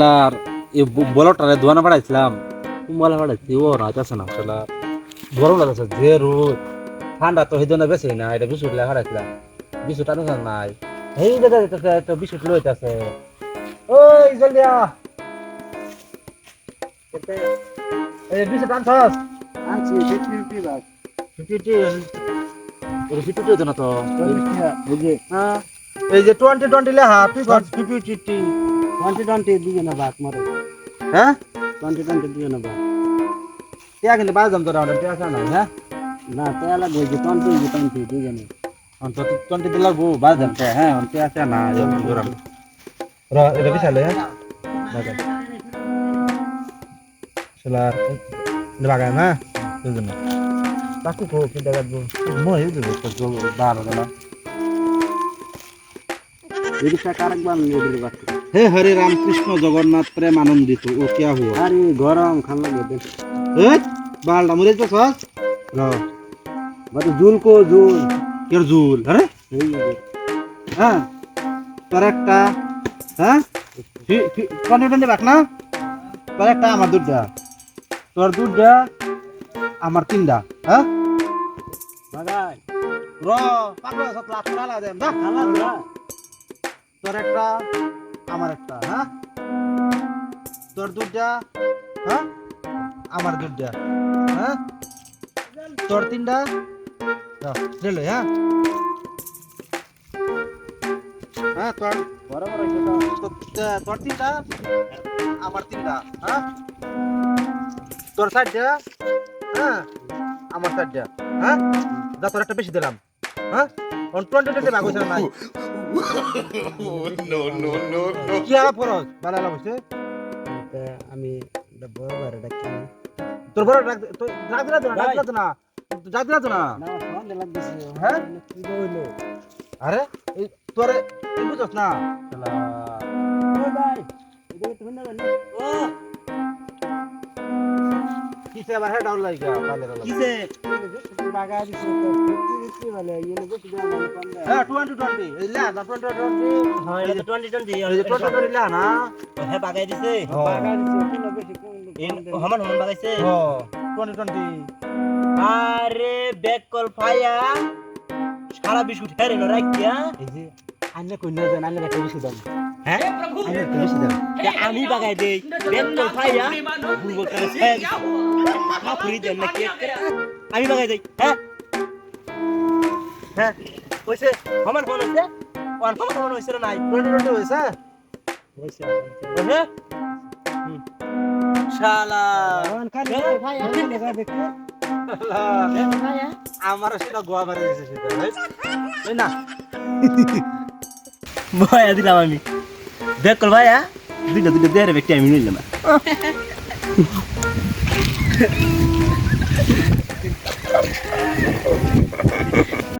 শালার এই বলটারে দোয়ানা পাঠাইছিলাম বলা পাঠাইছি ও না আছে না শালার গরম লাগছে যে রোদ ঠান্ডা তো সেই জন্য বেশি না এটা বিশুট লে হারাইছিলাম বিশুট আনো নাই এই দেখা যাইতেছে একটা বিশুট লইতেছে ওই জলদি আ এই বিশুট আনছস আনছি ফিফটি ফিফটি বাস ফিফটি ওর ফিফটি তো না তো এই যে টোয়েন্টি টোয়েন্টি লেখা তুই ফিফটি ফিফটি টোয়েন্টি টোয়েন্টি দিয়ে না বাক মারো। হ্যাঁ? টোয়েন্টি টোয়েন্টি দিয়ে না বাক টিয়া কিন্তু বাজ দাম তো রাউন্ড টিয়া না হ্যাঁ? না তেলা বলছি টোয়েন্টি টোয়েন্টি দিয়ে না। অন্তত টোয়েন্টি দিলে লাগবো বাজ দাম টিয়া হ্যাঁ টিয়া আছে না জোরাম র এটা বিশালে হ্যাঁ? বাগান সোলার বাগান হ্যাঁ? দুজন। তাকু কো কি দেখাবো মই দেবো তো বারো হে হরে রাম কৃষ্ণ জগন্নাথ প্রেম আনন্দিত ও কিয়া হুয়া? আরে গরম খান দেখ এ বালটা মরে সস র। বাকি জুল কো জুল। কের জুল? আরে? হ্যাঁ তোর একটা হ্যাঁ? টোয়েন্টি টোয়েন্টি বাক না। তোর একটা আমার দুধটা তোর দুধটা আমার তিনটা হ্যাঁ? বাগাই। র পাগল সব লাখ টাকা দেন যা খালা যা তোর একটা, আমার একটা হ্যাঁ? তোর দুধটা হ্যাঁ? আমার দুধটা হ্যাঁ? তোর তিনটা রেলো হ্যাঁ? হ্যাঁ তোর তোর তিনটা, আমার তিনটা হ্যাঁ? তোর সাইডটা হ্যাঁ? আমার সাইডটা হ্যাঁ? যা, তোর একটা বেশি দিলাম হ্যাঁ? টোয়েন্টি টোয়েন্টি ভাগ হয়েছে না no, no, no, no. কি আর ফরজ ভালো লাগছে তা আমি বড় বড় ডাকি তোর বড় ডাক তো ডাক দিলা তো না ডাক দিলা তো না ডাক দিলা তো না না ফোন লাগতেছে হ্যাঁ? কি বইলো আরে এই তোরে বুঝছ না ভাই এটা তুমি না ও কিসে আবার হেড আউট লাগা লাগা কিসে বাগা দিছে তো বলে দাম হ্যাঁ 20 20 এই লা 20 20 হ্যাঁ এটা তো 20 20 এই 20 20 লা না? হ্যাঁ বাগাই দিছে। বাগা দিছে কিলো বেশি কম এই কম দাম। হমান হমান বাগাইছে। ও 20 20 আরে ব্যাক কল ফায়া সারা বিস্কুট হেরে রাখিয়া এই যে আইনে কই না জান একটা দাম হ্যাঁ? বেশি দাম আমি বাগাই দেই। করে দেন না কেক আমি বাগাই দেই। হ্যাঁ? হ্যাঁ? কইছে হমান ফোন হইছে? ওয়ান ফোন ফোন হইছে না নাই? 20 20 হইছে? হইছে হ্যাঁ শালা। ভাই দেখতে। আমার সেটা গোয়া মারি সেটা না। ভয়া দিলাম আমি। ব্যাক কল ভাইয়া? দুইটা দুইটা দেয়ারে ব্যক্তি আমি নিলাম। না